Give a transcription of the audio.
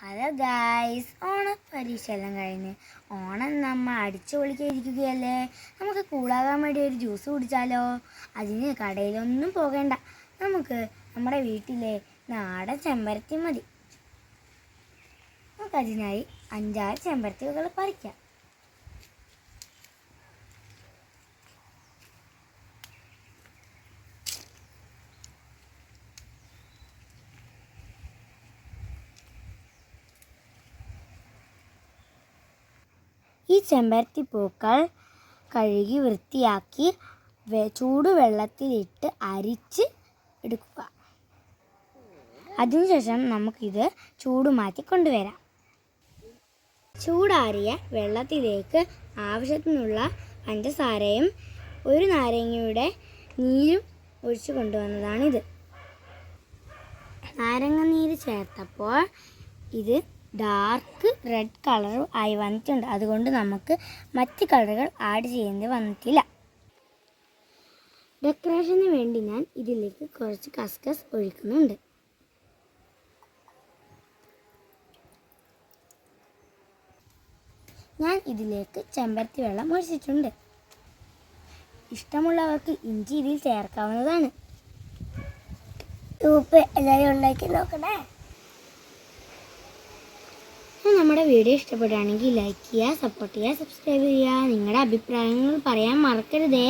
Hello guys Onam പരീക്ഷ എല്ലാം കഴിഞ്ഞ് ഓണം നമ്മൾ അടിച്ചു പൊളിക്കാതിരിക്കുകയല്ലേ നമുക്ക് കൂളാകാൻ വേണ്ടി ഒരു ജ്യൂസ് കുടിച്ചാലോ? അതിന് കടയിലൊന്നും പോകേണ്ട. നമുക്ക് നമ്മുടെ വീട്ടിലെ നാടൻ ചെമ്പരത്തി മതി. നമുക്കതിനായി അഞ്ചാറ് ചെമ്പരത്തികൾ പറിക്കാം. ഈ ചെമ്പരത്തി പൂക്കൾ കഴുകി വൃത്തിയാക്കി ചൂട് ചൂടുവെള്ളത്തിലിട്ട് അരിച്ച് എടുക്കുക. അതിനുശേഷം നമുക്കിത് ചൂട് മാറ്റി കൊണ്ടുവരാം. ചൂടാറിയ വെള്ളത്തിലേക്ക് ആവശ്യത്തിനുള്ള പഞ്ചസാരയും ഒരു നാരങ്ങയുടെ നീരും ഒഴിച്ചു കൊണ്ടുവന്നതാണിത്. നാരങ്ങ നീര് ചേർത്തപ്പോൾ ഇത് ഡാർക്ക് റെഡ് കളർ ആയി വന്നിട്ടുണ്ട്. അതുകൊണ്ട് നമുക്ക് മറ്റ് കളറുകൾ ആഡ് ചെയ്യേണ്ടി വന്നിട്ടില്ല. ഡെക്കറേഷന് വേണ്ടി ഞാൻ ഇതിലേക്ക് കുറച്ച് കസ്കസ് ഒഴിക്കുന്നുണ്ട്. ഞാൻ ഇതിലേക്ക് ചെമ്പരത്തി വെള്ളം ഒഴിച്ചിട്ടുണ്ട്. ഇഷ്ടമുള്ളവർക്ക് ഇഞ്ചി ഇതിൽ ചേർക്കാവുന്നതാണ്. ഉപ്പ് എല്ലാവരും ഉണ്ടാക്കി നോക്കണേ. നമ്മുടെ വീഡിയോ ഇഷ്ടപ്പെടുകയാണെങ്കിൽ ലൈക്ക് ചെയ്യുക സപ്പോർട്ട് ചെയ്യുക സബ്സ്ക്രൈബ് ചെയ്യുക. നിങ്ങളുടെ അഭിപ്രായങ്ങൾ പറയാൻ മറക്കരുതേ.